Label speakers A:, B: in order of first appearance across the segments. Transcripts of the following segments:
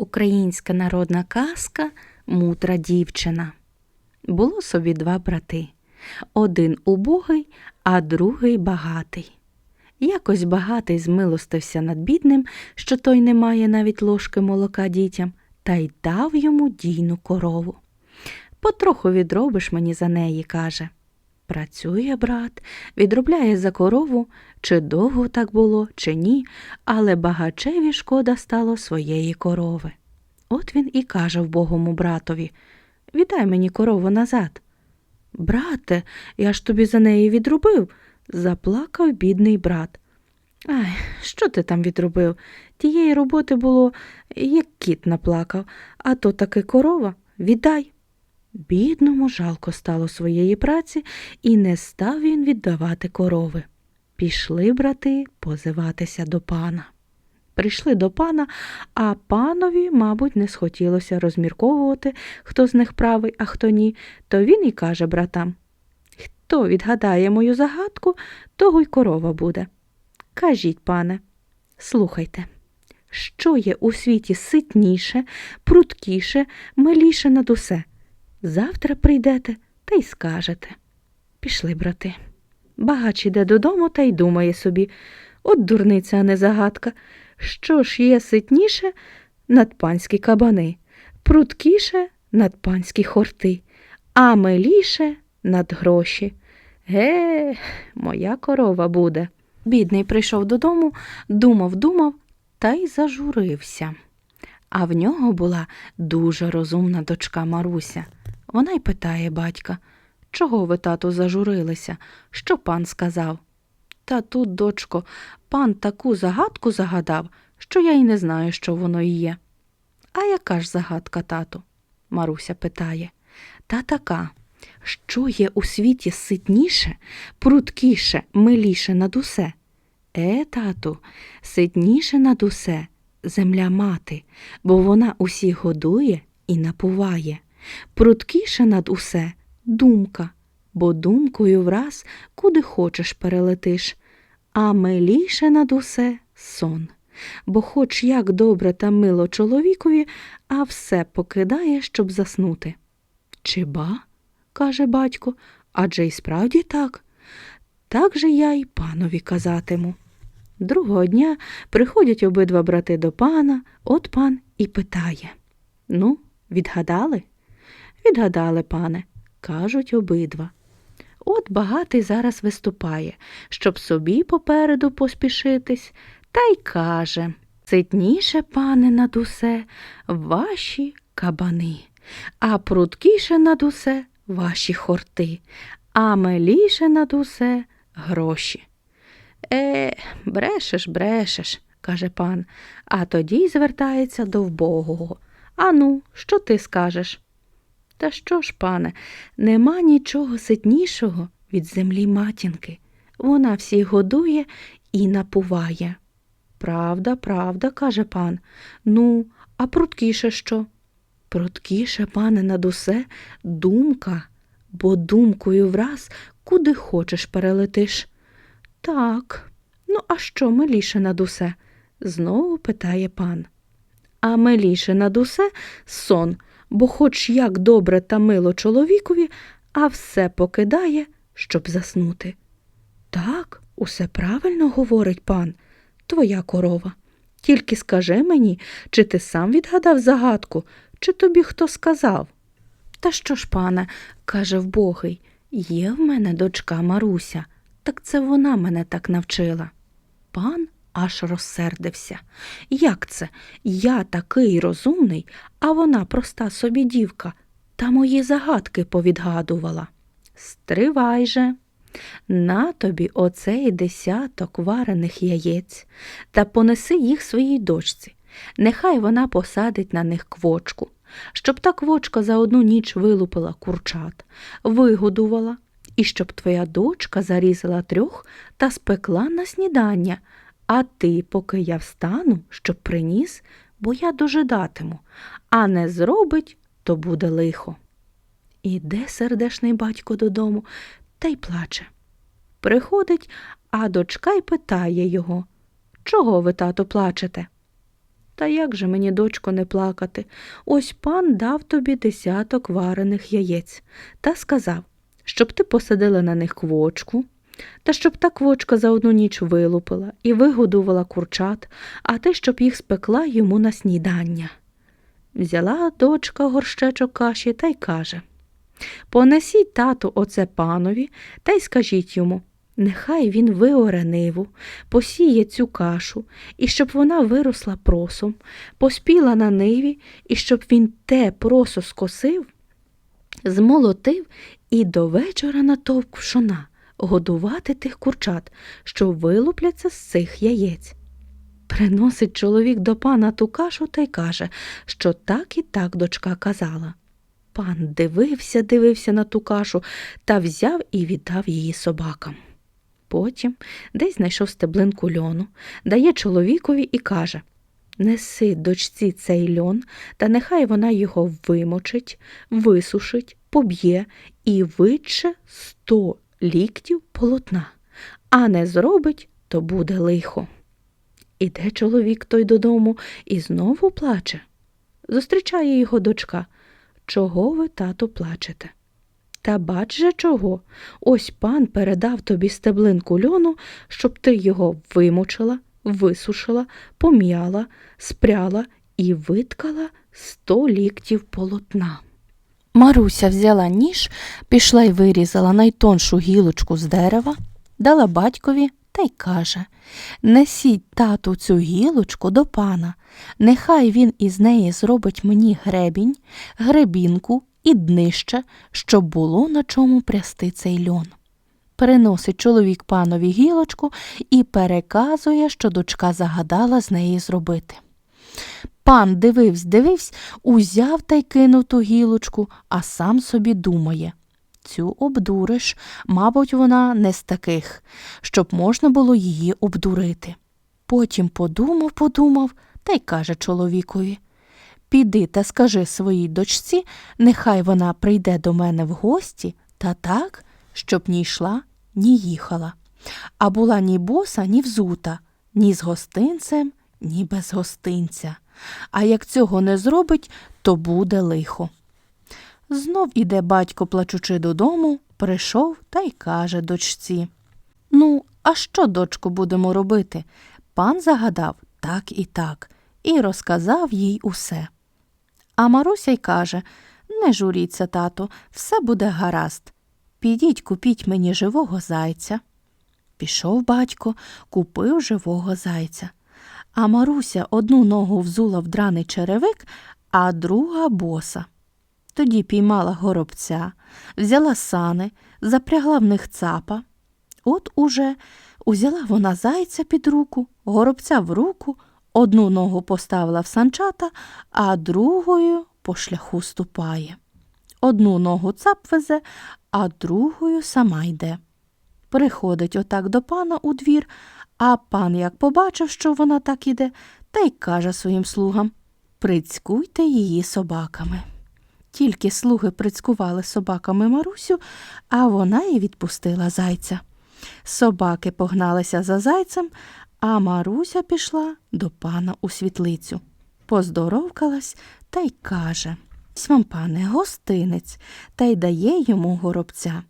A: Українська народна казка Мудра дівчина. Було собі два брати. Один убогий, а другий багатий. Якось багатий змилостився над бідним, що той не має навіть ложки молока дітям, та й дав йому дійну корову. Потроху відробиш мені за неї, каже. Працює брат, відробляє за корову, чи довго так було, чи ні, але багачеві шкода стало своєї корови. От він і каже вбогому братові Віддай мені корову назад. Брате, я ж тобі за неї відрубив, заплакав бідний брат. Ай, що ти там відробив? Тієї роботи було, як кіт наплакав, а то таки корова, віддай. Бідному жалко стало своєї праці, і не став він віддавати корови. Пішли брати позиватися до пана. Прийшли до пана, а панові, мабуть, не схотілося розмірковувати, хто з них правий, а хто ні, то він і каже братам Хто відгадає мою загадку, того й корова буде. Кажіть, пане, слухайте, що є у світі ситніше, пруткіше, миліше над усе? Завтра прийдете та й скажете. Пішли, брати. Багач іде додому та й думає собі от дурниця, а не загадка. Що ж є ситніше над панські кабани, пруткіше над панські хорти, а миліше над гроші. Ге, моя корова буде. Бідний прийшов додому, думав, думав та й зажурився. А в нього була дуже розумна дочка Маруся. Вона й питає батька, чого ви, тату, зажурилися? Що пан сказав? Та тут, дочко, пан таку загадку загадав, що я й не знаю, що воно і є. А яка ж загадка, тату? Маруся питає. Та така, що є у світі ситніше, пруткіше, миліше над усе? Е, тату, ситніше над усе земля мати, бо вона усіх годує і напуває. Пруткіше над усе думка, бо думкою враз куди хочеш перелетиш, а миліше над усе сон. Бо хоч як добре та мило чоловікові, а все покидає, щоб заснути. Чи ба? каже батько, адже й справді так. Так же я й панові казатиму. Другого дня приходять обидва брати до пана, от пан і питає Ну, відгадали? Відгадали, пане, кажуть обидва. От багатий зараз виступає, щоб собі попереду поспішитись, та й каже Ситніше, пане, над усе, ваші кабани, а пруткіше над усе ваші хорти, а миліше над усе гроші. Е, брешеш, брешеш, каже пан, а тоді звертається до вбогого. Ану, що ти скажеш? Та що ж, пане, нема нічого ситнішого від землі матінки. Вона всіх годує і напуває. Правда, правда, каже пан. Ну, а пруткіше що? Пруткіше, пане, над усе думка, бо думкою враз куди хочеш перелетиш. Так, ну, а що миліше над усе? знову питає пан. А миліше над усе сон, бо хоч як добре та мило чоловікові, а все покидає, щоб заснути. Так, усе правильно говорить пан, твоя корова. Тільки скажи мені, чи ти сам відгадав загадку, чи тобі хто сказав? Та що ж, пане, каже вбогий, є в мене дочка Маруся, так це вона мене так навчила. Пан аж розсердився. Як це? Я такий розумний, а вона проста собі дівка, та мої загадки повідгадувала. Стривай же. На тобі оцей десяток варених яєць та понеси їх своїй дочці. Нехай вона посадить на них квочку, щоб та квочка за одну ніч вилупила курчат, вигодувала, і щоб твоя дочка зарізала трьох та спекла на снідання, а ти, поки я встану, щоб приніс, бо я дожидатиму, а не зробить, то буде лихо. Іде сердешний батько додому та й плаче. Приходить, а дочка й питає його Чого ви, тато, плачете? Та як же мені, дочко, не плакати? Ось пан дав тобі десяток варених яєць та сказав, щоб ти посадила на них квочку, та щоб та квочка за одну ніч вилупила і вигодувала курчат, а ти щоб їх спекла йому на снідання. Взяла дочка горщечок каші та й каже Понесіть тату оце панові та й скажіть йому, нехай він виоре ниву, посіє цю кашу, і щоб вона виросла просом, поспіла на ниві, і щоб він те просо скосив, змолотив і до вечора натовк пшона годувати тих курчат, що вилупляться з цих яєць. Приносить чоловік до пана ту кашу та й каже, що так і так дочка казала. Пан дивився, дивився на ту кашу та взяв і віддав її собакам. Потім десь знайшов стеблинку льону, дає чоловікові і каже Неси дочці цей льон, та нехай вона його вимочить, висушить, поб'є і витче сто ліктів полотна, а не зробить, то буде лихо. Іде чоловік той додому і знову плаче. Зустрічає його дочка. Чого ви, тато, плачете? Та бач же чого. Ось пан передав тобі стеблинку льону, щоб ти його вимочила, висушила, пом'яла, спряла і виткала сто ліктів полотна. Маруся взяла ніж, пішла й вирізала найтоншу гілочку з дерева, дала батькові та й каже Несіть тату цю гілочку до пана, нехай він із неї зробить мені гребінь, гребінку і днище, щоб було на чому прясти цей льон. Переносить чоловік панові гілочку і переказує, що дочка загадала з неї зробити. Пан дививсь, дививсь, узяв та й кинув ту гілочку, а сам собі думає. Цю обдуриш, мабуть, вона не з таких, щоб можна було її обдурити. Потім подумав, подумав та й каже чоловікові Піди та скажи своїй дочці, нехай вона прийде до мене в гості та так, щоб ні йшла, ні їхала, а була ні боса, ні взута, ні з гостинцем, ні без гостинця. А як цього не зробить, то буде лихо. Знов іде батько, плачучи додому, прийшов та й каже дочці. Ну, а що, дочко, будемо робити? Пан загадав так і так, і розказав їй усе. А Маруся й каже Не журіться, тато, все буде гаразд. Підіть, купіть мені живого зайця. Пішов батько, купив живого зайця. А Маруся одну ногу взула в драний черевик, а друга боса. Тоді піймала горобця, взяла сани, запрягла в них цапа. От уже узяла вона зайця під руку, горобця в руку, одну ногу поставила в санчата, а другою по шляху ступає. Одну ногу цап везе, а другою сама йде. Приходить отак до пана у двір, а пан як побачив, що вона так іде, та й каже своїм слугам Прицькуйте її собаками. Тільки слуги прицькували собаками Марусю, а вона й відпустила зайця. Собаки погналися за зайцем, а Маруся пішла до пана у світлицю. Поздоровкалась та й каже «Ось вам, пане, гостинець, та й дає йому горобця.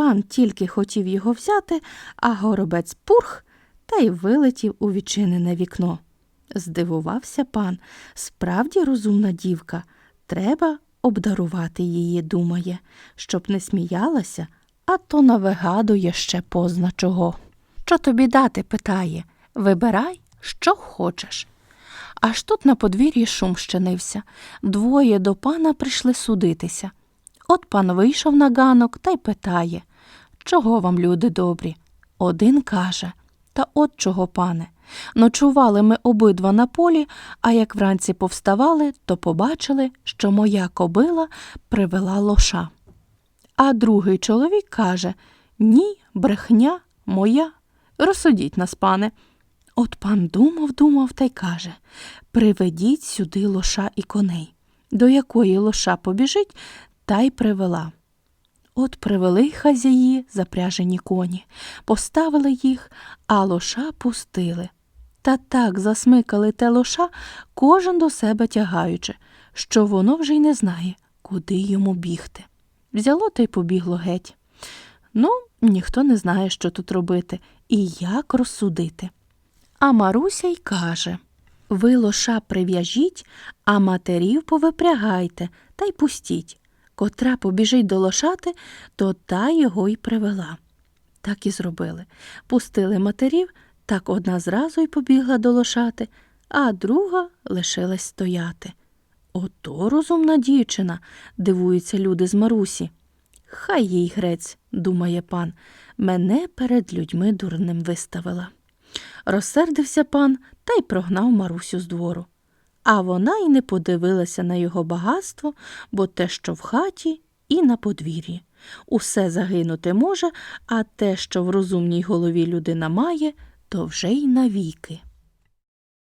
A: Пан тільки хотів його взяти, а горобець пурх та й вилетів у відчинене вікно. Здивувався пан, справді розумна дівка. Треба обдарувати її, думає, щоб не сміялася, а то навигадує ще позна чого. Що тобі дати? питає. Вибирай, що хочеш. Аж тут на подвір'ї шум щинився. Двоє до пана прийшли судитися. От пан вийшов на ганок та й питає Чого вам, люди добрі? Один каже Та от чого, пане. Ночували ми обидва на полі, а як вранці повставали, то побачили, що моя кобила привела лоша. А другий чоловік каже Ні, брехня моя. Розсудіть нас, пане. От пан думав, думав та й каже Приведіть сюди лоша і коней. До якої лоша побіжить, та й привела. От привели хазяї запряжені коні, поставили їх, а лоша пустили. та так засмикали те лоша, кожен до себе тягаючи, що воно вже й не знає, куди йому бігти. Взяло та й побігло геть. Ну, ніхто не знає, що тут робити і як розсудити. А Маруся й каже Ви лоша прив'яжіть, а матерів повипрягайте та й пустіть. Котра побіжить до лошати, то та його й привела. Так і зробили. Пустили матерів, так одна зразу й побігла до лошати, а друга лишилась стояти. Ото розумна дівчина, дивуються люди з Марусі. Хай їй грець, думає пан, мене перед людьми дурним виставила. Розсердився пан та й прогнав Марусю з двору. А вона й не подивилася на його багатство, бо те, що в хаті, і на подвір'ї. Усе загинути може, а те, що в розумній голові людина має, то вже й навіки.